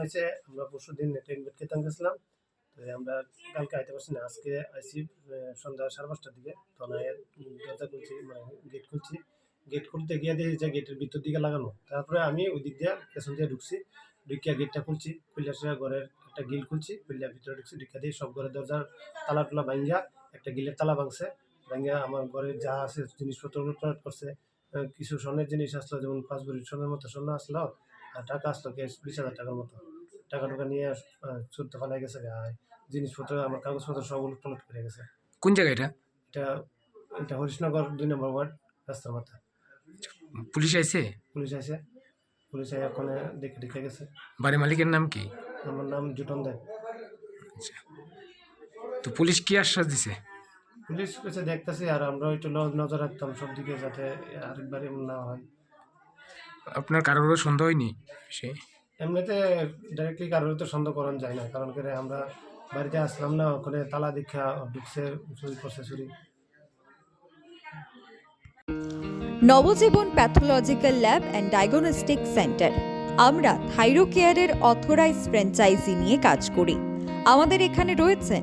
হয়েছে, আমরা পরশু দিন একটা ইনভাইট খেতাম গেছিলাম। তো আমরা কালকে আইতে পারছি না, আজকে আইসি সন্ধ্যা সাড়ে পাঁচটার দিকে। তখন দরজা খুলছি মানে গেট খুলছি। গেট খুলতে গিয়ে দেখি যে গেটের ভিতর দিকে লাগানো। তারপরে আমি ওই দিক দিয়ে পেছন দিয়ে ঢুকছি, ঢুকিয়া গেটটা খুলছি খুললে সে ঘরের একটা গিল খুলছি খুললে ভিতরে ঢুকছি, ঢুকিয়া দিয়ে সব ঘরের দরজার তালা টুলা ভাঙ্গিয়া একটা গিলের তালা ভাঙছে। ভাঙ্গিয়া আমার ঘরে যা আছে জিনিসপত্র করছে কিছু স্বর্ণের জিনিস আসলো, যেমন পাঁচ ভরি স্বর্ণের মতো স্বর্ণ আসলো। টাকা আসলো ক্যাশ বিশ হাজার টাকার মতো। টাকা টুকা নিয়ে চুরতে ফেলাই গেছে আর জিনিসপত্র আমার কাগজপত্র সব উলট করে গেছে। কোন জায়গা এটা? এটা এটা হরিশনগর দুই নম্বর ওয়ার্ড রাস্তার মাথা। পুলিশ আইছে? পুলিশ আছে পুলিশ আইয়া ওখানে দেখে দেখে গেছে। বাড়ি মালিকের নাম কি? আমার নাম জুটন দেব আচ্ছা। তো পুলিশ কি আশ্বাস দিছে? পুলিশ কাছে দেখতেছি আর আমরা একটু নজর রাখতাম সব দিকে যাতে আরেকবার এমন না হয়। আপনার কারোর উপর সন্দেহ হয়নি? সে এমনিতে ডাইরেক্টলি কারোর তো সন্দেহ করান যায় না। কারণ করে আমরা বাড়িতে আসলাম না ওখানে তালা দীক্ষা ঢুকছে চুরি করছে চুরি Nabajiban pathological lab and diagnostic centre. আমরা থাইরোকেয়ারের অথরাইজ ফ্র্যাঞ্চাইজি নিয়ে কাজ করি। আমাদের এখানে রয়েছেন